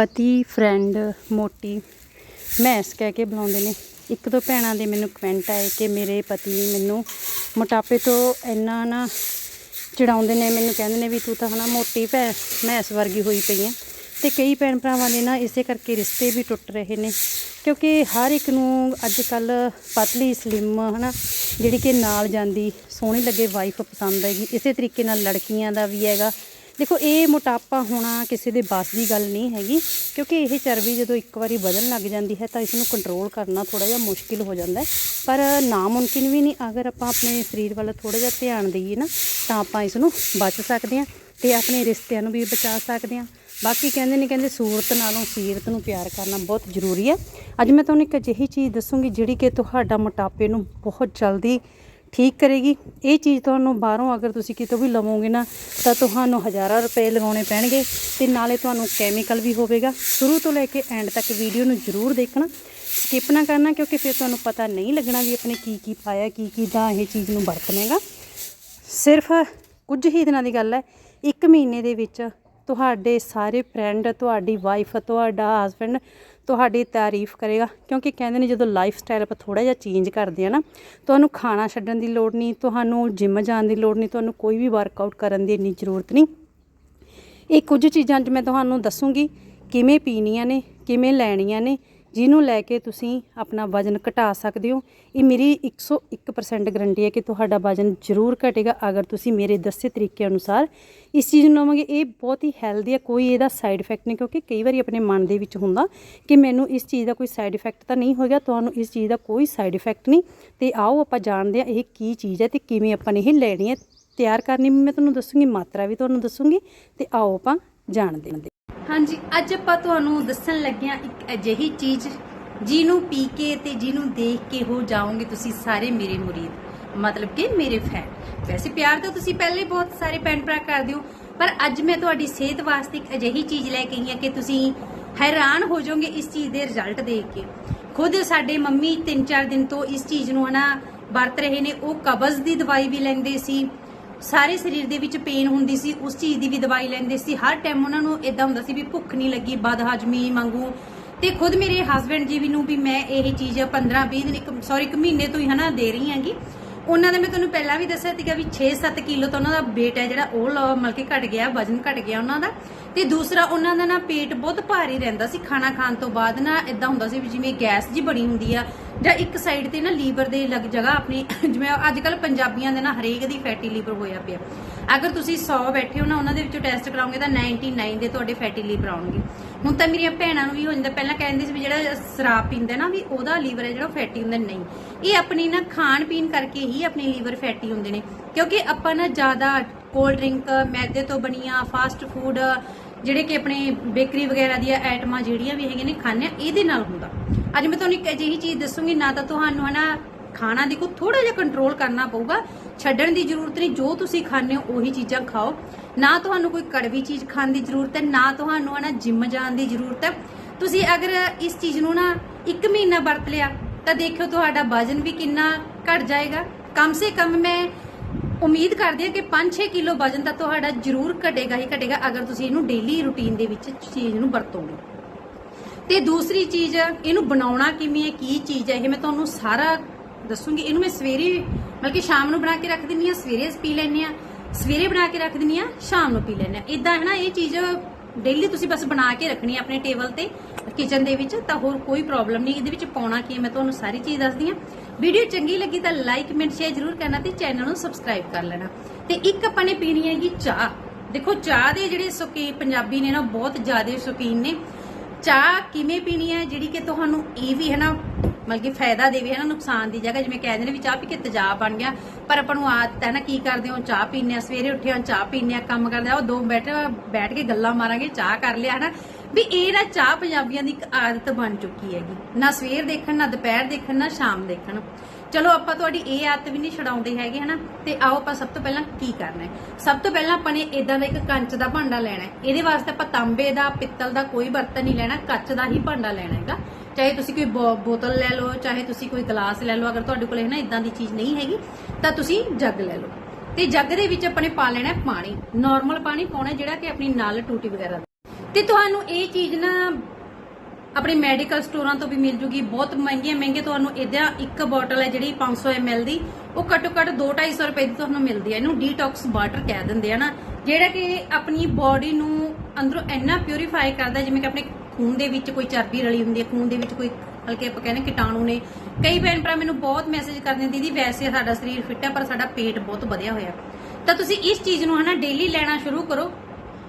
ਪਤੀ ਫਰੈਂਡ ਮੋਟੀ ਮੈਸ ਕਹਿ ਕੇ ਬੁਲਾਉਂਦੇ ਨੇ। ਇੱਕ ਦੋ ਭੈਣਾਂ ਦੇ ਮੈਨੂੰ ਕਮੈਂਟ ਆਏ ਕਿ ਮੇਰੇ ਪਤੀ ਮੈਨੂੰ ਮੋਟਾਪੇ ਤੋਂ ਇੰਨਾ ਨਾ ਚੜਾਉਂਦੇ ਨੇ, ਮੈਨੂੰ ਕਹਿੰਦੇ ਨੇ ਵੀ ਤੂੰ ਤਾਂ ਹਨਾ ਮੋਟੀ ਭੈ ਮੈਸ ਵਰਗੀ ਹੋਈ ਪਈ ਆ ਤੇ ਕਈ ਭੈਣ ਭਰਾਵਾਂ ਦੇ ਨਾ ਇਸੇ ਕਰਕੇ ਰਿਸ਼ਤੇ ਵੀ ਟੁੱਟ ਰਹੇ ਨੇ, ਕਿਉਂਕਿ ਹਰ ਇੱਕ ਨੂੰ ਅੱਜ ਕੱਲ ਪਤਲੀ ਸਲਿਮ ਹਨਾ, ਜਿਹੜੀ ਕਿ ਨਾਲ ਜਾਂਦੀ, ਸੋਹਣੀ ਲੱਗੇ ਵਾਈਫ ਪਸੰਦ ਹੈਗੀ। ਇਸੇ ਤਰੀਕੇ ਨਾਲ ਲੜਕੀਆਂ ਦਾ ਵੀ ਹੈਗਾ। ਦੇਖੋ, ਇਹ ਮੋਟਾਪਾ ਹੋਣਾ ਕਿਸੇ ਦੇ ਬਸ ਦੀ ਗੱਲ ਨਹੀਂ ਹੈਗੀ, ਕਿਉਂਕਿ ਇਹ ਚਰਬੀ ਜਦੋਂ ਇੱਕ ਵਾਰੀ ਵਧਣ ਲੱਗ ਜਾਂਦੀ ਹੈ ਤਾਂ ਇਸ ਨੂੰ ਕੰਟਰੋਲ ਕਰਨਾ ਥੋੜਾ ਜਿਹਾ ਮੁਸ਼ਕਿਲ ਹੋ ਜਾਂਦਾ ਹੈ। ਪਰ ਨਾਮੁਮਕਿਨ ਵੀ ਨਹੀਂ, ਅਗਰ ਆਪਾਂ ਆਪਣੇ ਸਰੀਰ ਵੱਲ ਥੋੜਾ ਜਿਹਾ ਧਿਆਨ ਦਈਏ ਨਾ, ਤਾਂ ਆਪਾਂ ਇਸ ਨੂੰ ਬਚ ਸਕਦੇ ਹਾਂ ਤੇ ਆਪਣੇ ਰਿਸ਼ਤਿਆਂ ਨੂੰ ਵੀ ਬਚਾ ਸਕਦੇ ਹਾਂ। ਬਾਕੀ ਕਹਿੰਦੇ ਨੇ, ਕਹਿੰਦੇ ਸੂਰਤ ਨਾਲੋਂ ਸੀਰਤ ਨੂੰ ਪਿਆਰ ਕਰਨਾ ਬਹੁਤ ਜ਼ਰੂਰੀ ਹੈ। ਅੱਜ ਮੈਂ ਤੁਹਾਨੂੰ ਇੱਕ ਅਜਿਹੀ ਚੀਜ਼ ਦੱਸੂੰਗੀ ਜਿਹੜੀ ਕਿ ਤੁਹਾਡਾ ਮੋਟਾਪੇ ਨੂੰ ਬਹੁਤ ਜਲਦੀ ਠੀਕ ਕਰੇਗੀ। ਇਹ ਚੀਜ਼ ਤੁਹਾਨੂੰ ਬਾਹਰੋਂ ਅਗਰ ਤੁਸੀਂ ਕਿਤੋਂ ਵੀ ਲਵੋਗੇ ਨਾ, ਤਾਂ ਤੁਹਾਨੂੰ ਹਜ਼ਾਰਾਂ ਰੁਪਏ ਲਗਾਉਣੇ ਪੈਣਗੇ ਤੇ ਨਾਲੇ ਤੁਹਾਨੂੰ ਕੈਮੀਕਲ ਵੀ ਹੋਵੇਗਾ। ਸ਼ੁਰੂ ਤੋਂ ਲੈ ਕੇ ਐਂਡ ਤੱਕ ਵੀਡੀਓ ਨੂੰ ਜ਼ਰੂਰ ਦੇਖਣਾ। ਸਕਿਪ ਨਾ ਕਰਨਾ ਕਿਉਂਕਿ ਫਿਰ ਤੁਹਾਨੂੰ ਪਤਾ ਨਹੀਂ ਲੱਗਣਾ ਵੀ ਆਪਣੇ ਕੀ ਕੀ ਪਾਇਆ, ਕੀ ਕੀ ਦਾ ਇਹ ਚੀਜ਼ ਨੂੰ ਵਰਤਣੇਗਾ। ਸਿਰਫ ਕੁਝ ਹੀ ਦਿਨਾਂ ਦੀ ਗੱਲ ਹੈ। ਇੱਕ ਮਹੀਨੇ ਦੇ ਵਿੱਚ ਤੁਹਾਡੇ ਸਾਰੇ ਫਰੈਂਡ ਤੁਹਾਡੀ ਵਾਈਫ ਤੁਹਾਡਾ ਹਸਬੰਡ ਤੁਹਾਡੀ ਤਾਰੀਫ ਕਰੇਗਾ। ਕਿਉਂਕਿ ਕਹਿੰਦੇ ਨੇ ਜਦੋਂ ਲਾਈਫ ਸਟਾਈਲ ਆਪਾਂ ਥੋੜਾ ਜਿਹਾ ਚੇਂਜ ਕਰਦੇ ਆ ਨਾ, ਤੁਹਾਨੂੰ ਖਾਣਾ ਛੱਡਣ ਦੀ ਲੋੜ ਨਹੀਂ, ਤੁਹਾਨੂੰ ਜਿਮ ਜਾਣ ਦੀ ਲੋੜ ਨਹੀਂ, ਤੁਹਾਨੂੰ ਕੋਈ ਵੀ ਵਰਕਆਊਟ ਕਰਨ ਦੀ ਇੰਨੀ ਜ਼ਰੂਰਤ ਨਹੀਂ। ਇਹ ਕੁਝ ਚੀਜ਼ਾਂ ਅੱਜ ਮੈਂ ਤੁਹਾਨੂੰ ਦੱਸੂਗੀ, ਕਿਵੇਂ ਪੀਣੀਆਂ ਨੇ, ਕਿਵੇਂ ਲੈਣੀਆਂ ਨੇ ਜਿਹਨੂੰ ਲੈ ਕੇ ਤੁਸੀਂ ਆਪਣਾ ਵਜ਼ਨ ਘਟਾ ਸਕਦੇ ਹੋ। ਇਹ ਮੇਰੀ 101% ਗਰੰਟੀ ਹੈ ਕਿ ਤੁਹਾਡਾ ਵਜ਼ਨ ਜ਼ਰੂਰ ਘਟੇਗਾ, ਅਗਰ ਤੁਸੀਂ ਮੇਰੇ ਦੱਸੇ ਤਰੀਕੇ ਅਨੁਸਾਰ। ਇਸ ਚੀਜ਼ ਨੂੰ ਲਵੋਗੇ, ਇਹ ਬਹੁਤ ਹੀ ਹੈਲਦੀ ਹੈ, ਕੋਈ ਇਹਦਾ ਸਾਈਡ ਇਫੈਕਟ ਨਹੀਂ, ਕਿਉਂਕਿ ਕਈ ਵਾਰੀ ਆਪਣੇ ਮਨ ਦੇ ਵਿੱਚ ਹੁੰਦਾ ਕਿ ਮੈਨੂੰ ਇਸ ਚੀਜ਼ ਦਾ ਕੋਈ ਸਾਈਡ ਇਫੈਕਟ ਤਾਂ ਨਹੀਂ ਹੋਏਗਾ, ਤੁਹਾਨੂੰ ਇਸ ਚੀਜ਼ ਦਾ ਕੋਈ ਸਾਈਡ ਇਫੈਕਟ ਨਹੀਂ। ਤੇ ਆਓ ਆਪਾਂ ਜਾਣਦੇ ਹਾਂ ਇਹ ਕੀ ਚੀਜ਼ ਹੈ ਤੇ ਕਿਵੇਂ ਆਪਾਂ ਨੇ ਇਹ ਲੈਣੀ ਹੈ। ਤਿਆਰ ਕਰਨੀ ਵੀ ਮੈਂ ਤੁਹਾਨੂੰ ਦੱਸੂਗੀ, ਮਾਤਰਾ ਵੀ ਤੁਹਾਨੂੰ ਦੱਸੂਗੀ, ਤੇ ਆਓ ਆਪਾਂ ਜਾਣਦੇ ਹਾਂ। ਹਾਂਜੀ, ਅੱਜ ਆਪਾਂ ਤੁਹਾਨੂੰ ਦੱਸਣ ਲੱਗਿਆ ਇੱਕ ਅਜਿਹੀ ਚੀਜ਼ ਜਿਹਨੂੰ ਪੀ ਕੇ ਤੇ ਜਿਹਨੂੰ ਦੇਖ ਕੇ ਹੋ ਜਾਓਗੇ ਤੁਸੀਂ ਸਾਰੇ ਮੇਰੇ ਮੁਰੀਦ। ਮਤਲਬ ਕਿ ਮੇਰੇ ਫੈਨ। ਵੈਸੇ ਪਿਆਰ ਤਾਂ ਤੁਸੀਂ ਪਹਿਲੇ ਬਹੁਤ ਸਾਰੇ ਭੈਣ ਭਰਾ ਕਰਦੇ ਹੋ, ਪਰ ਅੱਜ ਮੈਂ ਤੁਹਾਡੀ ਸਿਹਤ ਵਾਸਤੇ ਇੱਕ ਅਜਿਹੀ ਚੀਜ਼ ਲੈ ਕੇ ਆਈ ਹਾਂ ਕਿ ਤੁਸੀਂ ਹੈਰਾਨ ਹੋ ਜਾਓਗੇ ਇਸ ਚੀਜ਼ ਦੇ ਰਿਜ਼ਲਟ ਦੇਖ ਕੇ। ਖੁਦ ਸਾਡੇ ਮੰਮੀ 3-4 ਦਿਨ ਤੋਂ ਇਸ ਚੀਜ਼ ਨੂੰ ਹਨਾ ਵਰਤ ਰਹੇ ਨੇ, ਉਹ ਕਬਜ਼ ਦੀ ਦਵਾਈ ਵੀ ਲੈਂਦੇ ਸੀ ਸਾਰੇ ਸਰੀਰ ਦੇ ਵਿੱਚ ਪੇਨ ਹੁੰਦੀ ਸੀ, ਉਸ ਚੀਜ਼ ਦੀ ਵੀ ਦਵਾਈ ਲੈਂਦੇ ਸੀ। ਹਰ ਟਾਈਮ ਉਹਨਾਂ ਨੂੰ ਇਦਾਂ ਹੁੰਦਾ ਸੀ ਵੀ ਭੁੱਖ ਨਹੀਂ ਲੱਗੀ, ਬਦਹਜਮੀ ਮੰਗੂ ਤੇ ਖੁਦ ਮੇਰੇ ਹਸਬੰਡ ਜੀ ਵੀ ਨੂੰ ਵੀ ਮੈਂ ਇਹ ਚੀਜ਼ 15 20 ਦਿਨ, ਇੱਕ ਸੌਰੀ ਇੱਕ ਮਹੀਨੇ ਤੋਂ ਹੀ ਹਨਾ ਦੇ ਰਹੀ ਹਾਂਗੀ। ਉਹਨਾਂ ਦਾ ਮੈਂ ਤੁਹਾਨੂੰ ਪਹਿਲਾਂ ਵੀ ਦੱਸਿਆ ਸੀਗਾ ਵੀ 6-7 ਕਿਲੋ ਤਾਂ ਉਹਨਾਂ ਦਾ weight ਹੈ ਜਿਹੜਾ, ਉਹ ਮਤਲਬ ਕਿ ਘਟ ਗਿਆ, ਵਜ਼ਨ ਘਟ ਗਿਆ ਉਹਨਾਂ ਦਾ। ਤੇ ਦੂਸਰਾ, ਉਹਨਾਂ ਦਾ ਨਾ ਪੇਟ ਬਹੁਤ ਭਾਰੀ ਰਹਿੰਦਾ ਸੀ ਖਾਣਾ ਖਾਣ ਤੋਂ ਬਾਅਦ ਨਾ ਇਦਾਂ ਹੁੰਦਾ ਸੀ ਵੀ ਜਿਵੇਂ ਗੈਸ ਜੀ ਬਣੀ ਹੁੰਦੀ ਆ, ਜਾਂ ਇੱਕ ਸਾਈਡ ਤੇ ਨਾ ਲੀਵਰ ਦੇ ਲੱਗ ਜਗ੍ਹਾ ਆਪਣੀ, ਜਿਵੇਂ ਅੱਜ ਕੱਲ ਪੰਜਾਬੀਆਂ ਦੇ ਨਾ ਹਰੇਕ ਦੀ ਫੈਟੀ ਲੀਵਰ ਹੋਇਆ ਪਿਆ। ਅਗਰ ਤੁਸੀਂ 100 ਬੈਠੇ ਹੋ ਨਾ, ਉਹਨਾਂ ਦੇ ਵਿੱਚੋਂ ਟੈਸਟ ਕਰਾਓਗੇ ਤਾਂ 99 ਦੇ ਤੁਹਾਡੇ ਫੈਟੀ ਲੀਵਰ ਆਉਣਗੇ। ਹੁਣ ਤਾਂ ਮੇਰੀਆਂ ਭੈਣਾਂ ਨੂੰ ਵੀ ਹੋ ਜਾਂਦਾ, ਪਹਿਲਾਂ ਕਹਿੰਦੇ ਸੀ ਵੀ ਜਿਹੜਾ ਸ਼ਰਾਬ ਪੀਂਦਾ ਨਾ, ਵੀ ਉਹਦਾ ਲੀਵਰ ਹੈ ਜਿਹੜਾ ਫੈਟੀ ਹੁੰਦਾ ਨਹੀਂ। ਇਹ ਆਪਣੀ ਨਾ ਖਾਣ ਪੀਣ ਕਰਕੇ ਹੀ ਆਪਣੇ ਲੀਵਰ ਫੈਟੀ ਹੁੰਦੇ ਨੇ। ਕਿਉਂਕਿ ਆਪਾਂ ਨਾ ਜ਼ਿਆਦਾ ਕੋਲਡ ਡਰਿੰਕ ਮੈਦੇ ਤੋਂ ਬਣੀਆਂ ਫਾਸਟ ਫੂਡ ਜਿਹੜੇ ਕਿ ਆਪਣੇ ਬੇਕਰੀ ਵਗੈਰਾ ਦੀਆਂ ਆਈਟਮਾਂ ਜਿਹੜੀਆਂ ਵੀ ਹੈਗੀਆਂ ਨੇ, ਖਾਂਦੇ ਆ ਇਹਦੇ ਨਾਲ ਹੁੰਦਾ। ਅੱਜ ਮੈਂ ਤੁਹਾਨੂੰ ਇੱਕ ਅਜਿਹੀ ਚੀਜ਼ ਦੱਸੂਗੀ, ਨਾ ਤਾਂ ਤੁਹਾਨੂੰ ਹਨਾ ਖਾਣਾ ਦੇਖੋ ਥੋੜਾ ਜਿਹਾ ਕੰਟਰੋਲ ਕਰਨਾ ਪਊਗਾ। ਛੱਡਣ ਦੀ ਜ਼ਰੂਰਤ ਨਹੀਂ, ਜੋ ਤੁਸੀਂ ਖਾਂਦੇ ਹੋ, ਉਹੀ ਚੀਜ਼ਾਂ ਖਾਓ। ਨਾ ਤੁਹਾਨੂੰ ਕੋਈ ਕੜਵੀ ਚੀਜ਼ ਖਾਣ ਦੀ ਜ਼ਰੂਰਤ ਹੈ, ਨਾ ਤੁਹਾਨੂੰ ਹਨਾ ਜਿਮ ਜਾਣ ਦੀ ਜ਼ਰੂਰਤ ਹੈ। ਤੁਸੀਂ ਅਗਰ ਇਸ ਚੀਜ਼ ਨੂੰ ਨਾ 1 ਮਹੀਨਾ ਵਰਤ ਲਿਆ, ਤਾਂ ਦੇਖਿਓ ਤੁਹਾਡਾ ਵਜ਼ਨ ਵੀ ਕਿੰਨਾ ਘਟ ਜਾਏਗਾ। ਕਮ ਸੇ ਕਮ ਮੈਂ ਉਮੀਦ ਕਰਦੀ ਹਾਂ ਕਿ 5-6 ਕਿਲੋ ਵਜ਼ਨ ਤਾਂ ਤੁਹਾਡਾ ਜ਼ਰੂਰ ਘਟੇਗਾ ਹੀ ਘਟੇਗਾ, ਅਗਰ ਤੁਸੀਂ ਇਹਨੂੰ ਡੇਲੀ ਰੁਟੀਨ ਦੇ ਵਿੱਚ ਚੀਜ਼ ਨੂੰ ਵਰਤੋਗੇ। ਤੇ ਦੂਸਰੀ ਚੀਜ਼, ਇਹਨੂੰ ਬਣਾਉਣਾ ਕਿਵੇਂ ਹੈ, ਕੀ ਚੀਜ਼ ਹੈ, ਇਹ ਮੈਂ ਤੁਹਾਨੂੰ ਸਾਰਾ ਦੱਸੂਗੀ, ਇਹਨੂੰ ਮੈਂ ਸਵੇਰੇ ਬਲਕਿ ਸ਼ਾਮ ਨੂੰ ਬਣਾ ਕੇ ਰੱਖ ਦਿੰਨੀ ਆ ਸਵੇਰੇ ਪੀ ਲੈਂਦੇ ਆ ਸਵੇਰੇ ਬਣਾ ਕੇ ਰੱਖ ਦਿੰਨੀ ਆ ਸ਼ਾਮ ਨੂੰ ਪੀ ਲੈਂਦੇ ਆ ਇਦਾਂ ਹੈ ਨਾ, ਇਹ ਚੀਜ਼ ਡੇਲੀ ਤੁਸੀਂ ਬਸ ਬਣਾ ਕੇ ਰੱਖਣੀ ਆਪਣੇ ਟੇਬਲ ਤੇ ਕਿਚਨ ਦੇ ਵਿੱਚ, ਤਾਂ ਹੋਰ ਕੋਈ ਪ੍ਰੋਬਲਮ ਨਹੀਂ। ਇਹਦੇ ਵਿੱਚ ਪਾਉਣਾ ਕੀ ਹੈ, ਮੈਂ ਤੁਹਾਨੂੰ ਸਾਰੀ ਚੀਜ਼ ਦੱਸਦੀ ਆ ਵੀਡੀਓ ਚੰਗੀ ਲੱਗੀ ਤਾਂ ਲਾਈਕ ਕਮੈਂਟ ਸ਼ੇਅਰ ਜ਼ਰੂਰ ਕਰਨਾ ਤੇ ਚੈਨਲ ਨੂੰ ਸਬਸਕ੍ਰਾਈਬ ਕਰ ਲੈਣਾ। ਤੇ ਇੱਕ ਆਪਾਂ ਨੇ ਪੀਣੀ ਹੈਗੀ ਚਾਹ। ਦੇਖੋ, ਚਾਹ ਦੇ ਜਿਹੜੇ ਸ਼ੌਕੀਨ ਪੰਜਾਬੀ ਨੇ ਨਾ, ਬਹੁਤ ਜ਼ਿਆਦਾ ਸ਼ੌਕੀਨ ਨੇ। ਚਾਹ ਕਿਵੇਂ ਪੀਣੀ ਹੈ, ਜਿਹੜੀ ਕਿ ਤੁਹਾਨੂੰ ਇਹ ਵੀ ਹੈ ਨਾ ਮਤਲਬ ਕਿ ਫਾਇਦਾ ਦੇਵੇ, ਹੈ ਨਾ, ਨੁਕਸਾਨ ਦੀ ਜਗ੍ਹਾ, ਜਿਵੇਂ ਕਹਿੰਦੇ ਨੇ ਵੀ ਚਾਹ ਪੀ ਕੇ ਤੇਜ਼ਾਬ ਬਣ ਗਿਆ। ਪਰ ਆਪਾਂ ਨੂੰ ਆਦਤ ਹੈ ਨਾ, ਕੀ ਕਰਦੇ ਹੋ ਚਾਹ ਪੀਂਦੇ ਆ ਸਵੇਰੇ ਉੱਠੇ ਹਾਂ, ਚਾਹ ਪੀਂਦੇ ਆ ਕੰਮ ਕਰਦੇ ਆ ਉਹ ਦੋ ਬੈਠੇ, ਬੈਠ ਕੇ ਗੱਲਾਂ ਮਾਰਾਂਗੇ, ਚਾਹ ਕਰ ਲਿਆ, ਹੈ ਨਾ। ਵੀ ਇਹ ਨਾ ਚਾਹ ਪੰਜਾਬੀਆਂ ਦੀ ਇੱਕ ਆਦਤ ਬਣ ਚੁੱਕੀ ਹੈਗੀ। ਨਾ ਸਵੇਰ ਦੇਖਣ, ਨਾ ਦੁਪਹਿਰ ਦੇਖਣ, ਨਾ ਸ਼ਾਮ ਦੇਖਣ। ਚਲੋ, ਆਪਾਂ ਤੁਹਾਡੀ ਇਹ ਆਦਤ ਵੀ ਨਹੀਂ ਛਡਾਉਂਦੇ ਹੈਗੇ ਹਨਾ ਤੇ ਆਓ, ਆਪਾਂ ਸਭ ਤੋਂ ਪਹਿਲਾਂ ਕੀ ਕਰਨਾ ਹੈ? ਸਭ ਤੋਂ ਪਹਿਲਾਂ ਆਪਾਂ ਨੇ ਇਦਾਂ ਦਾ ਇੱਕ ਕੰਚ ਦਾ ਭਾਂਡਾ ਲੈਣਾ ਹੈ। ਇਹਦੇ ਵਾਸਤੇ ਆਪਾਂ ਤਾਂਬੇ ਦਾ, ਪਿੱਤਲ ਦਾ ਕੋਈ ਬਰਤਨ ਨਹੀਂ ਲੈਣਾ, ਕੱਚ ਦਾ ਹੀ ਭਾਂਡਾ ਲੈਣਾ ਹੈਗਾ। ਚਾਹੇ ਤੁਸੀਂ ਕੋਈ ਬੋਤਲ ਲੈ ਲਓ, ਚਾਹੇ ਤੁਸੀਂ ਕੋਈ ਗਲਾਸ ਲੈ ਲਓ, ਅਗਰ ਤੁਹਾਡੇ ਕੋਲ ਹੈ ਨਾ ਇਦਾਂ ਦੀ ਚੀਜ਼ ਨਹੀਂ ਹੈਗੀ, ਤਾਂ ਤੁਸੀਂ ਜੱਗ ਲੈ ਲਓ। ਤੇ ਜੱਗ ਦੇ ਵਿੱਚ ਆਪਾਂ ਪਾ ਲੈਣਾ ਪਾਣੀ ਨਾਰਮਲ ਪਾਣੀ ਪਾਉਣਾ ਜਿਹੜਾ ਕਿ ਆਪਣੀ ਨਲ ਟੂਟੀ ਵਗੈਰਾ ਤੇ ਤੁਹਾਨੂੰ ਇਹ ਚੀਜ਼ ਨਾ ਆਪਣੇ ਮੈਡੀਕਲ ਸਟੋਰਾਂ ਤੋਂ ਵੀ ਮਿਲ ਜੂਗੀ, ਬਹੁਤ ਮਹਿੰਗੀਆਂ ਮਹਿੰਗੇ ਤੁਹਾਨੂੰ ਇਹਦਾ ਇੱਕ ਬੋਟਲ ਹੈ ਜਿਹੜੀ 500 ml ਦੀ, ਉਹ ਘੱਟੋ ਘੱਟ 2-250 ਰੁਪਏ ਦੀ ਤੁਹਾਨੂੰ ਮਿਲਦੀ ਹੈ। ਇਹਨੂੰ ਡੀਟੌਕਸ ਵਾਟਰ ਕਹਿ ਦਿੰਦੇ ਆ ਨਾ, ਜਿਹੜਾ ਕਿ ਆਪਣੀ ਬਾਡੀ ਨੂੰ ਅੰਦਰੋਂ ਇੰਨਾ ਪਿਉਰੀਫਾਈ ਕਰਦਾ ਜਿਵੇਂ ਕਿ ਆਪਣੇ ਖੂਨ ਦੇ ਵਿੱਚ ਕੋਈ ਚਰਬੀ ਰਲੀ ਹੁੰਦੀ ਹੈ, ਖੂਨ ਦੇ ਵਿੱਚ ਕੋਈ ਹਲਕੇ ਆਪਾਂ ਕਹਿੰਦੇ ਕੀਟਾਣੂ ਨੇ। ਕਈ ਭੈਣ ਭਰਾ ਮੈਨੂੰ ਬਹੁਤ ਮੈਸੇਜ ਕਰਦੇ ਨੇ, ਦੀਦੀ, ਵੈਸੇ ਸਾਡਾ ਸਰੀਰ ਫਿੱਟ ਹੈ, ਪਰ ਸਾਡਾ ਪੇਟ ਬਹੁਤ ਵਧਿਆ ਹੋਇਆ ਤਾਂ ਤੁਸੀਂ ਇਸ ਚੀਜ਼ ਨੂੰ ਹਨਾ ਡੇਲੀ ਲੈਣਾ ਸ਼ੁਰੂ ਕਰੋ।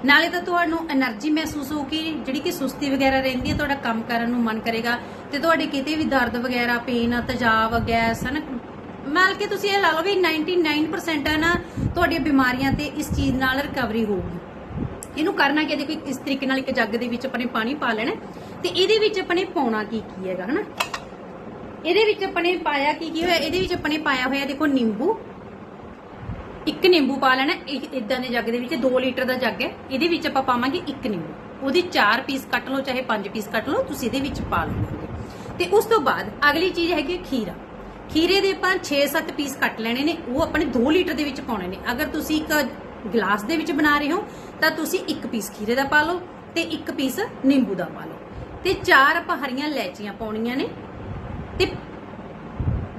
ਨਾਲੇ ਤਾਂ ਤੁਹਾਨੂੰ એનર્ਜੀ ਮਹਿਸੂਸ ਹੋਊਗੀ, ਜਿਹੜੀ ਕਿ ਸੁਸਤੀ ਵਗੈਰਾ ਰਹਿੰਦੀ ਹੈ, ਤੁਹਾਡਾ ਕੰਮ ਕਰਨ ਨੂੰ ਮਨ ਕਰੇਗਾ। ਤੇ ਤੁਹਾਡੇ ਕਿਤੇ ਵੀ ਦਰਦ ਵਗੈਰਾ ਪੇਨ ਤਜਾਬ, ਗੈਸ, ਹਨ। ਮਾਲ ਕੇ ਤੁਸੀਂ ਇਹ ਲਾ ਲਓ ਵੀ 99% ਹੈ ਨਾ ਤੁਹਾਡੀਆਂ ਬਿਮਾਰੀਆਂ ਤੇ ਇਸ ਚੀਜ਼ ਨਾਲ ਰਿਕਵਰੀ ਹੋਊਗੀ। ਇਹਨੂੰ ਕਰਨਾ ਕੀ ਹੈ? ਦੇਖੋ ਇਸ ਤਰੀਕੇ ਨਾਲ ਇੱਕ ਜੱਗ ਦੇ ਵਿੱਚ ਆਪਣੇ ਪਾਣੀ ਪਾ ਲੈਣਾ ਤੇ ਇਹਦੇ ਵਿੱਚ ਆਪਣੇ ਪਾਉਣਾ ਕੀ ਕੀ ਹੈਗਾ, ਹਨਾ? ਇਹਦੇ ਵਿੱਚ ਆਪਣੇ ਪਾਇਆ ਕੀ ਕੀ ਹੋਇਆ? ਇਹਦੇ ਵਿੱਚ ਆਪਣੇ ਪਾਇਆ ਹੋਇਆ, ਦੇਖੋ, ਨਿੰਬੂ। ਇੱਕ ਨਿੰਬੂ ਪਾ ਲੈਣਾ ਇਦਾਂ ਦੇ ਜੱਗ ਦੇ ਵਿੱਚ 2 ਲੀਟਰ ਦਾ ਜੱਗ ਹੈ। ਇਹਦੇ ਵਿੱਚ ਆਪਾਂ ਪਾਵਾਂਗੇ ਇੱਕ ਨਿੰਬੂ। ਉਹਦੇ 4 ਪੀਸ ਕੱਟ ਲਓ, ਚਾਹੇ 5 ਪੀਸ ਕੱਟ ਲਓ, ਤੁਸੀਂ ਇਹਦੇ ਵਿੱਚ ਪਾ ਲਓਗੇ ਤੇ ਉਸ ਤੋਂ ਬਾਅਦ ਅਗਲੀ ਚੀਜ਼ ਹੈਗੀ ਖੀਰਾ। ਖੀਰੇ ਦੇ ਆਪਾਂ 6-7 ਪੀਸ ਕੱਟ ਲੈਣੇ ਨੇ, ਉਹ ਆਪਣੇ 2 ਲੀਟਰ ਦੇ ਵਿੱਚ ਪਾਉਣੇ ਨੇ। ਅਗਰ ਤੁਸੀਂ ਇੱਕ ਗਲਾਸ ਦੇ ਵਿੱਚ ਬਣਾ ਰਹੇ ਹੋ, ਤਾਂ ਤੁਸੀਂ ਇੱਕ ਪੀਸ ਖੀਰੇ ਦਾ ਪਾ ਲਓ ਤੇ ਇੱਕ ਪੀਸ ਨਿੰਬੂ ਦਾ ਪਾ ਲਓ। ਤੇ ਚਾਰ ਆਪਾਂ ਹਰੀਆਂ ਇਲਾਇਚੀਆਂ ਪਾਉਣੀਆਂ ਨੇ ਤੇ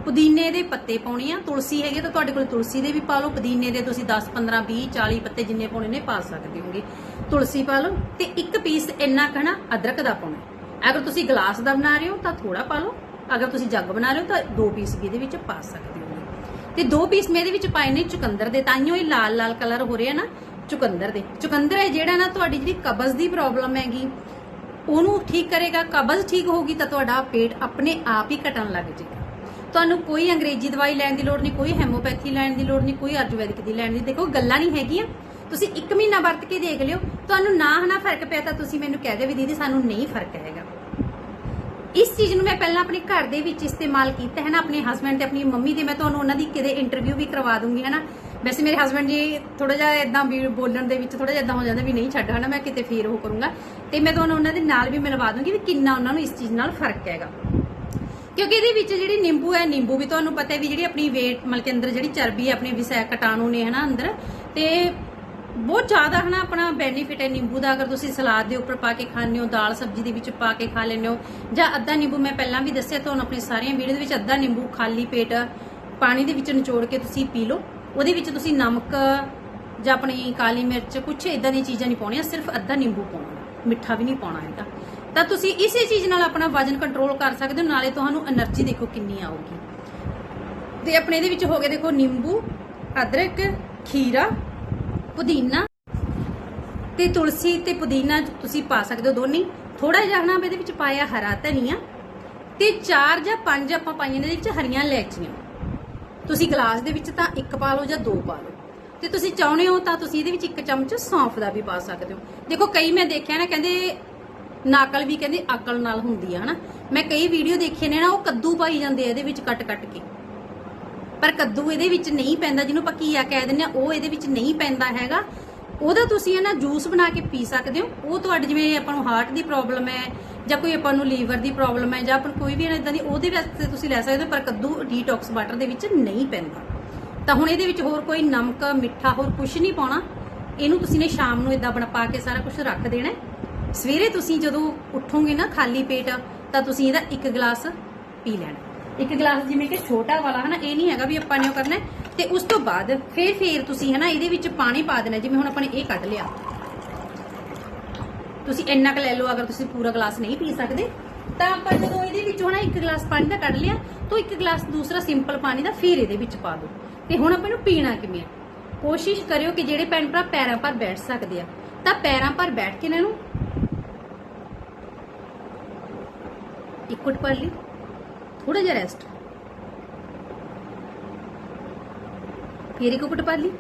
ਪੁਦੀਨੇ ਦੇ ਪੱਤੇ ਪਾਉਣੇ ਆ। ਤੁਲਸੀ ਹੈਗੇ ਤਾਂ ਤੁਹਾਡੇ ਕੋਲ ਤੁਲਸੀ ਦੇ ਵੀ ਪਾ ਲਓ। ਪੁਦੀਨੇ ਦੇ ਤੁਸੀਂ 10 15 20 40 ਪੱਤੇ ਜਿੰਨੇ ਪਾਉਣੇ ਨੇ ਪਾ ਸਕਦੇ ਹੋਗੇ। ਤੁਲਸੀ ਪਾ ਲਓ ਤੇ ਇੱਕ ਪੀਸ ਇੰਨਾ ਕਹਣਾ ਅਦਰਕ ਦਾ ਪਾਉਣਾ ਅਗਰ ਤੁਸੀਂ ਗਲਾਸ ਦਾ ਬਣਾ ਰਹੇ ਹੋ ਤਾਂ ਥੋੜਾ ਪਾ ਲਓ। ਅਗਰ ਤੁਸੀਂ ਜੱਗ ਬਣਾ ਰਹੇ ਹੋ ਤਾਂ ਦੋ ਪੀਸ ਵੀ ਇਹਦੇ ਵਿੱਚ ਪਾ ਸਕਦੇ ਹੋ ਤੇ ਦੋ ਪੀਸ ਮੈਂ ਇਹਦੇ ਵਿੱਚ ਪਾਏ ਨੇ ਚੁਕੰਦਰ ਦੇ ਤਾਈਓ ਇਹ ਲਾਲ ਲਾਲ ਕਲਰ ਹੋ ਰਿਹਾ ਨਾ, ਚੁਕੰਦਰ ਦੇ। ਚੁਕੰਦਰ ਹੈ ਜਿਹੜਾ ਨਾ ਤੁਹਾਡੀ ਜਿਹੜੀ ਕਬਜ਼ ਦੀ ਪ੍ਰੋਬਲਮ ਹੈਗੀ, ਉਹਨੂੰ ਠੀਕ ਕਰੇਗਾ, ਕਬਜ਼ ਠੀਕ ਹੋਊਗੀ ਤਾਂ ਤੁਹਾਡਾ ਪੇਟ ਆਪਣੇ ਆਪ ਹੀ ਘਟਣ ਲੱਗ ਜਾਏਗਾ। ਤੁਹਾਨੂੰ ਕੋਈ ਅੰਗਰੇਜ਼ੀ ਦਵਾਈ ਲੈਣ ਦੀ ਲੋੜ ਨਹੀਂ, ਕੋਈ ਹੈਮੋਪੈਥੀ ਲੈਣ ਦੀ ਲੋੜ ਨਹੀਂ, ਕੋਈ ਆਯੁਰਵੈਦਿਕ ਦੀ ਲੈਣ ਦੀ, ਦੇਖੋ ਗੱਲਾਂ ਨਹੀਂ ਹੈਗੀਆਂ। ਤੁਸੀਂ 1 ਮਹੀਨਾ ਵਰਤ ਕੇ ਦੇਖ ਲਿਓ, ਤੁਹਾਨੂੰ ਨਾ ਹਨਾ ਫ਼ਰਕ ਪਿਆ ਤਾਂ ਤੁਸੀਂ ਮੈਨੂੰ ਕਹਿ ਦਿਓ ਵੀ ਦੀਦੀ ਸਾਨੂੰ ਨਹੀਂ ਫ਼ਰਕ ਹੈਗਾ। ਇਸ ਚੀਜ਼ ਨੂੰ ਮੈਂ ਪਹਿਲਾਂ ਆਪਣੇ ਘਰ ਦੇ ਵਿੱਚ ਇਸਤੇਮਾਲ ਕੀਤਾ ਹੈ ਨਾ, ਆਪਣੇ ਹਸਬੰਡ ਤੇ, ਆਪਣੀ ਮੰਮੀ ਦੇ, ਮੈਂ ਤੁਹਾਨੂੰ ਉਹਨਾਂ ਦੀ ਕਿਤੇ ਇੰਟਰਵਿਊ ਵੀ ਕਰਵਾ ਦੂੰਗੀ, ਹੈ ਨਾ। ਵੈਸੇ ਮੇਰੇ ਹਸਬੰਡ ਜੀ ਥੋੜਾ ਜਿਹਾ ਇਦਾਂ ਵੀ ਬੋਲਣ ਦੇ ਵਿੱਚ ਥੋੜਾ ਜਿਹਾ ਇਦਾਂ ਹੋ ਜਾਂਦਾ ਵੀ ਨਹੀਂ ਛੱਡ ਹਨਾ ਮੈਂ ਕਿਤੇ ਫੇਰ ਉਹ ਕਰੂੰਗਾ। ਤੇ ਮੈਂ ਤੁਹਾਨੂੰ ਉਹਨਾਂ ਦੇ ਨਾਲ ਵੀ ਮਿਲਵਾ ਦੂੰਗੀ ਵੀ ਕਿੰਨਾ ਉਹਨਾਂ ਨੂੰ ਇਸ ਚੀਜ਼ ਨਾਲ ਫ਼ਰਕ ਹੈਗਾ। ਕਿਉਂਕਿ ਇਹਦੇ ਵਿੱਚ ਜਿਹੜੀ ਨਿੰਬੂ ਹੈ, ਨਿੰਬੂ ਵੀ ਤੁਹਾਨੂੰ ਪਤਾ ਹੈ ਵੀ ਜਿਹੜੀ ਆਪਣੀ ਵੇਟ ਮਤਲਬ ਕਿ ਅੰਦਰ ਜਿਹੜੀ ਚਰਬੀ ਹੈ, ਆਪਣੀ ਵਿਸੈ, ਕਟਾਣੂ ਨੇ ਹਨਾ ਅੰਦਰ। ਤੇ ਬਹੁਤ ਜ਼ਿਆਦਾ ਹਨਾ ਆਪਣਾ ਬੈਨੀਫਿਟ ਹੈ ਨਿੰਬੂ ਦਾ, ਅਗਰ ਤੁਸੀਂ ਸਲਾਦ ਦੇ ਉੱਪਰ ਪਾ ਕੇ ਖਾਣੇ ਹੋ, ਦਾਲ ਸਬਜ਼ੀ ਦੇ ਵਿੱਚ ਪਾ ਕੇ ਖਾ ਲੈਂਦੇ ਹੋ, ਜਾਂ ਅੱਧਾ ਨਿੰਬੂ ਮੈਂ ਪਹਿਲਾਂ ਵੀ ਦੱਸਿਆ, ਤੁਹਾਨੂੰ ਆਪਣੀ ਸਾਰੀਆਂ ਵੀਡੀਓ ਦੇ ਵਿੱਚ ਅੱਧਾ ਨਿੰਬੂ ਖਾਲੀ ਪੇਟ ਪਾਣੀ ਦੇ ਵਿੱਚ ਨਿਚੋੜ ਕੇ ਤੁਸੀਂ ਪੀ ਲਓ। ਉਹਦੇ ਵਿੱਚ ਤੁਸੀਂ ਨਮਕ ਜਾਂ ਆਪਣੀ ਕਾਲੀ ਮਿਰਚ ਕੁਝ ਇਦਾਂ ਦੀਆਂ ਚੀਜ਼ਾਂ ਨਹੀਂ ਪਾਉਣੀਆਂ, ਸਿਰਫ ਅੱਧਾ ਨਿੰਬੂ ਪਾਉਣਾ, ਮਿੱਠਾ ਵੀ ਨਹੀਂ ਪਾਉਣਾ ਇਹਦਾ ਤਾਂ ਤੁਸੀਂ ਇਸੇ ਚੀਜ਼ ਨਾਲ ਆਪਣਾ ਵਜਨ ਕੰਟਰੋਲ ਕਰ ਸਕਦੇ ਹੋ, ਨਾਲੇ ਤੁਹਾਨੂੰ એનર્ਜੀ ਦੇਖੋ ਕਿੰਨੀ ਆਊਗੀ। ਤੇ ਆਪਣੇ ਇਹਦੇ ਵਿੱਚ ਹੋ ਗਏ ਦੇਖੋ ਨਿੰਬੂ, ਅਦਰਕ, ਖੀਰਾ ਪੁਦੀਨਾ ਤੇ ਤੁਲਸੀ ਤੇ ਪੁਦੀਨਾ ਤੁਸੀਂ ਪਾ ਸਕਦੇ ਹੋ ਦੋਨੇ। ਥੋੜਾ ਜਿਹਾ ਨਾ ਇਹਦੇ ਵਿੱਚ ਪਾਇਆ ਹਰਾ ਧਨੀਆ ਤੇ ਚਾਰ ਜਾਂ ਪੰਜ ਆਪਾਂ ਪਾਈਆਂ ਨੇ ਇਹਦੇ ਵਿੱਚ ਹਰੀਆਂ ਇਲਾਇਚੀਆਂ। ਤੁਸੀਂ ਗਲਾਸ ਦੇ ਵਿੱਚ ਤਾਂ ਇੱਕ ਪਾ ਲਓ ਜਾਂ ਦੋ ਪਾ ਲਓ। ਤੇ ਤੁਸੀਂ ਚਾਹੁੰਦੇ ਹੋ ਤਾਂ ਤੁਸੀਂ ਇਹਦੇ ਵਿੱਚ ਇੱਕ ਚਮਚ ਸੌਂਫ ਦਾ ਵੀ ਪਾ ਸਕਦੇ ਹੋ। ਦੇਖੋ ਕਈ ਮੈਂ ਦੇਖਿਆ ਨਾ ਕਹਿੰਦੇ ਨਾਕਲ ਵੀ ਕਹਿੰਦੇ ਅਕਲ ਨਾਲ ਹੁੰਦੀ ਆ, ਹਨਾ। ਮੈਂ ਕਈ ਵੀਡੀਓ ਦੇਖੇ ਨੇ ਨਾ ਉਹ ਕੱਦੂ ਪਾਈ ਜਾਂਦੇ ਆ ਇਹਦੇ ਵਿੱਚ ਕੱਟ ਕੱਟ ਕੇ। ਪਰ ਕੱਦੂ ਇਹਦੇ ਵਿੱਚ ਨਹੀਂ ਪੈਂਦਾ, ਜਿਹਨੂੰ ਆਪਾਂ ਘੀਆ ਕਹਿ ਦਿੰਦੇ ਆ, ਉਹ ਇਹਦੇ ਵਿੱਚ ਨਹੀਂ ਪੈਂਦਾ ਹੈਗਾ। ਉਹਦਾ ਤੁਸੀਂ ਇਹ ਨਾ ਜੂਸ ਬਣਾ ਕੇ ਪੀ ਸਕਦੇ ਹੋ। ਉਹ ਤੁਹਾਡੇ ਜਿਵੇਂ ਆਪਾਂ ਨੂੰ ਹਾਰਟ ਦੀ ਪ੍ਰੋਬਲਮ ਹੈ, ਜਾਂ ਕੋਈ ਆਪਾਂ ਨੂੰ ਲੀਵਰ ਦੀ ਪ੍ਰੋਬਲਮ ਹੈ, ਜਾਂ ਆਪਾਂ ਕੋਈ ਵੀ ਇਦਾਂ ਦੀ, ਉਹਦੇ ਵਾਸਤੇ ਤੁਸੀਂ ਲੈ ਸਕਦੇ ਹੋ, ਪਰ ਕੱਦੂ ਡੀਟੌਕਸ ਵਾਟਰ ਦੇ ਵਿੱਚ ਨਹੀਂ ਪੈਂਦਾ। ਤਾਂ ਹੁਣ ਇਹਦੇ ਵਿੱਚ ਹੋਰ ਕੋਈ ਨਮਕ, ਮਿੱਠਾ ਹੋਰ ਕੁਝ ਨਹੀਂ ਪਾਉਣਾ। ਇਹਨੂੰ ਤੁਸੀਂ ਨੇ ਸ਼ਾਮ ਨੂੰ ਇਦਾਂ ਬਣਾ ਪਾ ਕੇ ਸਾਰਾ ਕੁਝ ਰੱਖ ਦੇਣਾ ਸਵੇਰੇ ਤੁਸੀਂ ਜਦੋਂ ਉੱਠੋਗੇ ਨਾ ਖਾਲੀ ਪੇਟ, ਤਾਂ ਤੁਸੀਂ ਇਹਦਾ ਇੱਕ ਗਲਾਸ ਪੀ ਲੈਣਾ ਇੱਕ ਗਲਾਸ ਜਿਵੇਂ ਕਿ ਛੋਟਾ ਵਾਲਾ, ਹਨਾ, ਇਹ ਨਹੀਂ ਹੈਗਾ ਵੀ ਆਪਾਂ ਨੇ ਉਹ ਕਰਨਾ ਹੈ। ਤੇ ਉਸ ਤੋਂ ਬਾਅਦ ਫੇਰ ਫੇਰ ਤੁਸੀਂ, ਹਨਾ, ਇਹਦੇ ਵਿੱਚ ਪਾਣੀ ਪਾ ਦੇਣਾ, ਜਿਵੇਂ ਹੁਣ ਆਪਾਂ ਨੇ ਇਹ ਕੱਢ ਲਿਆ। ਤੁਸੀਂ ਇੰਨਾ ਕੁ ਲੈ ਲਓ, ਅਗਰ ਤੁਸੀਂ ਪੂਰਾ ਗਲਾਸ ਨਹੀਂ ਪੀ ਸਕਦੇ, ਤਾਂ ਆਪਾਂ ਜਦੋਂ ਇਹਦੇ ਵਿੱਚੋਂ, ਹਨਾ, ਇੱਕ ਗਲਾਸ ਪਾਣੀ ਦਾ ਕੱਢ ਲਿਆ, ਤਾਂ ਇੱਕ ਗਲਾਸ ਦੂਸਰਾ ਸਿੰਪਲ ਪਾਣੀ ਦਾ ਫਿਰ ਇਹਦੇ ਵਿੱਚ ਪਾ ਦਿਓ। ਤੇ ਹੁਣ ਆਪਾਂ ਇਹਨੂੰ ਪੀਣਾ ਕਿਵੇਂ ਆ? ਕੋਸ਼ਿਸ਼ ਕਰਿਓ ਕਿ ਜਿਹੜੇ ਭੈਣ ਭਰਾ ਪੈਰਾਂ ਪਰ ਬੈਠ ਸਕਦੇ ਆ। ਤਾਂ ਪੈਰਾਂ ਪਰ ਬੈਠ ਕੇ ਇਹਨਾਂ ਨੂੰ ਇੱਕ ਘੁੱਟ ਭਰ ਲਈ। ਥੋੜਾ ਜਿਹਾ ਰੈਸਟ ਫਿਰ ਇੱਕ ਘੁੱਟ ਭਰ ਲਈ,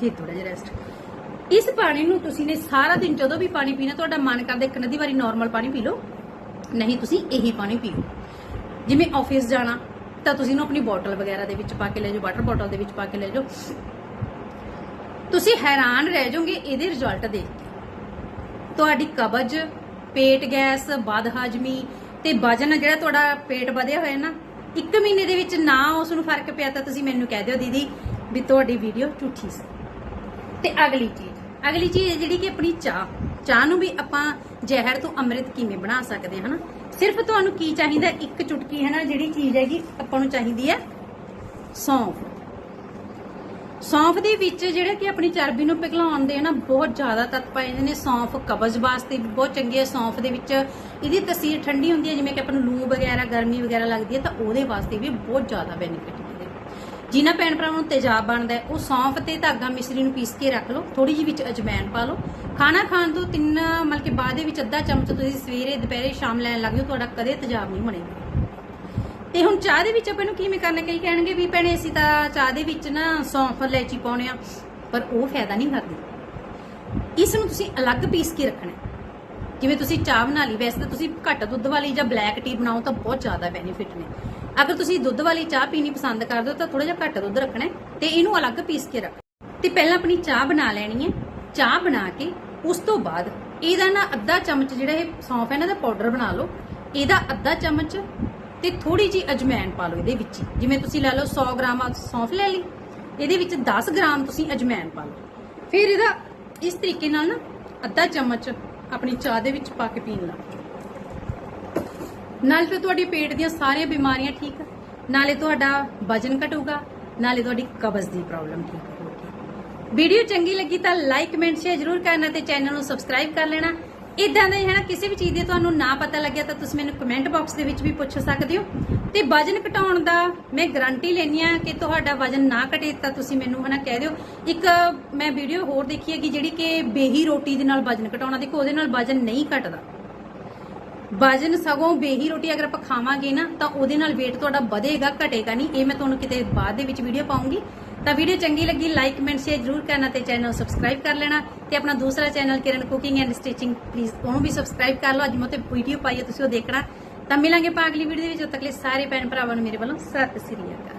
ਫਿਰ ਥੋੜਾ ਜਿਹਾ ਰੈਸਟ ਇਸ ਪਾਣੀ ਨੂੰ ਤੁਸੀਂ ਨੇ ਸਾਰਾ ਦਿਨ ਜਦੋਂ ਵੀ ਪਾਣੀ ਪੀਣਾ, ਤੁਹਾਡਾ ਮਨ ਕਰਦਾ ਇੱਕ ਨਦੀ ਵਾਰੀ ਨਾਰਮਲ ਪਾਣੀ ਪੀ ਲਓ। ਨਹੀਂ, ਤੁਸੀਂ ਇਹੀ ਪਾਣੀ ਪੀਓ ਜਿਵੇਂ ਆਫਿਸ ਜਾਣਾ, ਤਾਂ ਤੁਸੀਂ ਇਹਨੂੰ ਆਪਣੀ ਬੋਟਲ ਵਗੈਰਾ ਦੇ ਵਿੱਚ ਪਾ ਕੇ ਲੈ ਜਾਓ ਵਾਟਰ ਬੋਟਲ ਦੇ ਵਿੱਚ ਪਾ ਕੇ ਲੈ ਜਾਓ। ਤੁਸੀਂ ਹੈਰਾਨ ਰਹਿ ਜਾਓਗੇ ਇਹਦੇ ਰਿਜ਼ਲਟ ਦੇਖ ਕੇ। ਤੁਹਾਡੀ ਕਬਜ਼, ਪੇਟ ਗੈਸ, ਬਦਹਾਜ਼ਮੀ ਤੇ ਵਜਨ ਜਿਹੜਾ ਤੁਹਾਡਾ ਪੇਟ ਵਧਿਆ ਹੋਇਆ ਨਾ, ਇੱਕ ਮਹੀਨੇ ਦੇ ਵਿੱਚ ਨਾ ਉਸ ਨੂੰ ਫ਼ਰਕ ਪਿਆ ਤਾਂ ਤੁਸੀਂ ਮੈਨੂੰ ਕਹਿ ਦਿਓ ਦੀਦੀ ਵੀ ਤੁਹਾਡੀ ਵੀਡੀਓ ਝੂਠੀ ਸੀ। ਤੇ ਅਗਲੀ ਚੀਜ਼ ਅਗਲੀ ਚੀਜ਼ ਹੈ ਜਿਹੜੀ ਕਿ ਆਪਣੀ ਚਾਹ ਚਾਹ ਨੂੰ ਵੀ ਆਪਾਂ ਜ਼ਹਿਰ ਤੋਂ ਅੰਮ੍ਰਿਤ ਕਿਵੇਂ ਬਣਾ ਸਕਦੇ ਹਾਂ, ਹਨਾ? ਸਿਰਫ ਤੁਹਾਨੂੰ ਕੀ ਚਾਹੀਦਾ, ਇੱਕ ਚੁਟਕੀ ਹੈ ਨਾ ਜਿਹੜੀ ਚੀਜ਼ ਹੈਗੀ ਆਪਾਂ ਨੂੰ ਚਾਹੀਦੀ ਹੈ ਸੌਂਫ। ਸੌਂਫ ਦੇ ਵਿੱਚ ਜਿਹੜਾ ਕਿ ਆਪਣੀ ਚਰਬੀ ਨੂੰ ਪਿਘਲਾਉਣ ਦੇ ਨਾ ਬਹੁਤ ਜ਼ਿਆਦਾ ਤੱਤ ਪਾਏ ਜਾਂਦੇ ਨੇ। ਸੌਂਫ ਕਬਜ਼ ਵਾਸਤੇ ਵੀ ਬਹੁਤ ਚੰਗੀ ਹੈ। ਸੌਂਫ ਦੇ ਵਿੱਚ ਇਹਦੀ ਤਸੀਰ ਠੰਡੀ ਹੁੰਦੀ ਹੈ, ਜਿਵੇਂ ਕਿ ਆਪਾਂ ਨੂੰ ਲੂ ਵਗੈਰਾ, ਗਰਮੀ ਵਗੈਰਾ ਲੱਗਦੀ ਹੈ, ਤਾਂ ਉਹਦੇ ਵਾਸਤੇ ਵੀ ਬਹੁਤ ਜ਼ਿਆਦਾ ਬੈਨੀਫਿਟ ਹੈ ਜਿਨ੍ਹਾਂ ਭੈਣ ਭਰਾਵਾਂ ਨੂੰ ਤੇਜ਼ਾਬ ਬਣਦਾ ਹੈ, ਉਹ ਸੌਂਫ ਤੇ ਧਾਗਾ ਮਿਸ਼ਰੀ ਨੂੰ ਪੀਸ ਕੇ ਰੱਖ ਲਓ ਥੋੜੀ ਜਿਹੀ ਵਿੱਚ ਅਜਵਾਇਣ ਪਾ ਲਓ। ਖਾਣਾ ਖਾਣ ਤੋਂ ਤਿੰਨ ਮਤਲਬ ਕਿ ਬਾਅਦ ਦੇ ਵਿੱਚ ਅੱਧਾ ਚਮਚ ਤੁਸੀਂ ਸਵੇਰੇ, ਦੁਪਹਿਰੇ ਸ਼ਾਮ ਲੈਣ ਲੱਗ ਜਾਓ, ਤੁਹਾਡਾ ਕਦੇ ਤੇਜ਼ਾਬ ਨਹੀਂ ਬਣੇਗਾ। ਤੇ ਹੁਣ ਚਾਹ ਦੇ ਵਿੱਚ ਆਪਾਂ ਨੂੰ ਕਿਵੇਂ ਕਰਨਾ? ਕਈ ਕਹਿਣਗੇ ਵੀ ਭੈਣੇ ਅਸੀਂ ਤਾਂ ਚਾਹ ਦੇ ਵਿੱਚ ਨਾ ਸੌਂਫ ਇਲਾਇਚੀ ਪਾਉਣੇ ਆ, ਪਰ ਉਹ ਫਾਇਦਾ ਨਹੀਂ ਕਰਦੀ। ਇਸ ਨੂੰ ਤੁਸੀਂ ਅਲੱਗ ਪੀਸ ਕੇ ਰੱਖਣਾ ਜਿਵੇਂ ਤੁਸੀਂ ਚਾਹ ਬਣਾ ਲਈ, ਵੈਸੇ ਤਾਂ ਤੁਸੀਂ ਘੱਟ ਦੁੱਧ ਵਾਲੀ ਜਾਂ ਬਲੈਕ ਟੀ ਬਣਾਓ ਤਾਂ ਬਹੁਤ ਜ਼ਿਆਦਾ ਬੈਨੀਫਿਟ ਨੇ। ਅਗਰ ਤੁਸੀਂ ਦੁੱਧ ਵਾਲੀ ਚਾਹ ਪੀਣੀ ਪਸੰਦ ਕਰਦੇ ਹੋ ਤਾਂ ਥੋੜਾ ਜਿਹਾ ਘੱਟ ਦੁੱਧ ਰੱਖਣਾ ਹੈ ਤੇ ਇਹਨੂੰ ਅਲੱਗ ਪੀਸ ਕੇ ਰੱਖਣਾ ਤੇ ਪਹਿਲਾਂ ਆਪਣੀ ਚਾਹ ਬਣਾ ਲੈਣੀ ਹੈ। ਚਾਹ ਬਣਾ ਕੇ ਉਸ ਤੋਂ ਬਾਅਦ ਇਹਦਾ ਨਾ ਅੱਧਾ ਚਮਚ ਜਿਹੜਾ ਇਹ ਸੌਂਫ ਹੈ ਨਾ ਦਾ ਪਾਊਡਰ ਬਣਾ ਲਓ। ਇਹਦਾ ਅੱਧਾ ਚਮਚ ਤੇ ਥੋੜੀ ਜੀ ਅਜਮੈਨ ਪਾ ਲਓ ਇਹਦੇ ਵਿੱਚ। ਹੀ। ਜਿਵੇਂ ਤੁਸੀਂ ਲੈ ਲਓ 100 ਗ੍ਰਾਮ ਸੌਂਫ ਲੈ ਲਈ। ਇਹਦੇ ਵਿੱਚ 10 ਗ੍ਰਾਮ ਤੁਸੀਂ ਅਜਮੈਨ ਪਾ ਲਓ। ਫਿਰ ਇਹਦਾ ਇਸ ਤਰੀਕੇ ਨਾਲ ਨਾ ਅੱਧਾ ਚਮਚ ਆਪਣੀ ਚਾਹ ਦੇ ਵਿੱਚ ਪਾ ਕੇ ਪੀਣ ਲੱਗ ਨਾਲ ਫਿਰ ਤੁਹਾਡੀ ਪੇਟ ਦੀਆਂ ਸਾਰੀਆਂ ਬਿਮਾਰੀਆਂ ਠੀਕ ਨਾਲੇ ਤੁਹਾਡਾ ਵਜਨ ਘਟੂਗਾ, ਨਾਲੇ ਤੁਹਾਡੀ ਕਬਜ਼ ਦੀ ਪ੍ਰੋਬਲਮ ਠੀਕ ਹੋਊਗੀ। ਵੀਡੀਓ ਚੰਗੀ ਲੱਗੀ ਤਾਂ ਲਾਈਕ ਕਮੈਂਟ ਸ਼ੇਅਰ ਜ਼ਰੂਰ ਕਰਨਾ ਤੇ ਚੈਨਲ ਨੂੰ ਸਬਸਕ੍ਰਾਈਬ ਕਰ ਲੈਣਾ। ਇਦਾਂ ਦੇ ਹੀ ਹੈ ਨਾ, ਕਿਸੇ ਵੀ ਚੀਜ਼ ਦੀ ਤੁਹਾਨੂੰ ਨਾ ਪਤਾ ਲੱਗਿਆ ਤਾਂ ਤੁਸੀਂ ਮੈਨੂੰ ਕਮੈਂਟ ਬਾਕਸ ਦੇ ਵਿੱਚ ਵੀ ਪੁੱਛ ਸਕਦੇ ਹੋ। ਤੇ ਵਜਨ ਘਟਾਉਣ ਦਾ ਮੈਂ ਗਾਰੰਟੀ ਲੈਣੀ ਆ ਕਿ ਤੁਹਾਡਾ ਵਜਨ ਨਾ ਘਟੇ ਤਾਂ ਤੁਸੀਂ ਮੈਨੂੰ ਹਨਾ ਕਹਿ ਦਿਓ। ਇੱਕ ਮੈਂ ਵੀਡੀਓ ਹੋਰ ਦੇਖੀ ਹੈ ਕਿ ਜਿਹੜੀ ਕਿ ਬੇਹੀ ਰੋਟੀ ਦੇ ਨਾਲ ਵਜਨ ਘਟਾਉਣਾ, ਦੇਖੋ ਉਹਦੇ ਨਾਲ ਵਜਨ ਨਹੀਂ ਘਟਦਾ। ਵਜਨ ਸਗੋਂ ਬੇਹੀ ਰੋਟੀ ਅਗਰ ਆਪਾਂ ਖਾਵਾਂਗੇ ਨਾ ਤਾਂ ਉਹਦੇ ਨਾਲ weight ਤੁਹਾਡਾ ਵਧੇਗਾ, ਘਟੇਗਾ ਨਹੀਂ। ਇਹ ਮੈਂ ਤੁਹਾਨੂੰ ਕਿਤੇ ਬਾਅਦ ਦੇ ਵਿੱਚ ਵੀਡੀਓ ਪਾਉਂਗੀ। ਤਾਂ ਵੀਡੀਓ ਚੰਗੀ ਲੱਗੀ ਲਾਈਕ ਕਮੈਂਟ ਸ਼ੇਅਰ ਜਰੂਰ ਕਰਨਾ ਤੇ ਚੈਨਲ ਨੂੰ ਸਬਸਕ੍ਰਾਈਬ ਕਰ ਲੈਣਾ ਤੇ ਆਪਣਾ ਦੂਸਰਾ channel Kiran cooking and stitching please ਉਹਨੂੰ ਵੀ ਸਬਸਕ੍ਰਾਈਬ ਕਰ ਲਓ। ਅੱਜ ਮੈਂ ਤੇ ਵੀਡੀਓ ਪਾਈ ਹੈ ਤੁਸੀਂ ਉਹ ਦੇਖਣਾ। ਤਾਂ ਮਿਲਾਂਗੇ ਆਪਾਂ ਅਗਲੀ ਵੀਡੀਓ ਦੇ ਵਿੱਚ। ਉਦੋਂ ਤੱਕ ਲਈ ਸਾਰੇ ਭੈਣ ਭਰਾਵਾਂ ਨੂੰ ਮੇਰੇ ਵੱਲੋਂ ਸਤਿ ਸ੍ਰੀ ਅਕਾਲ।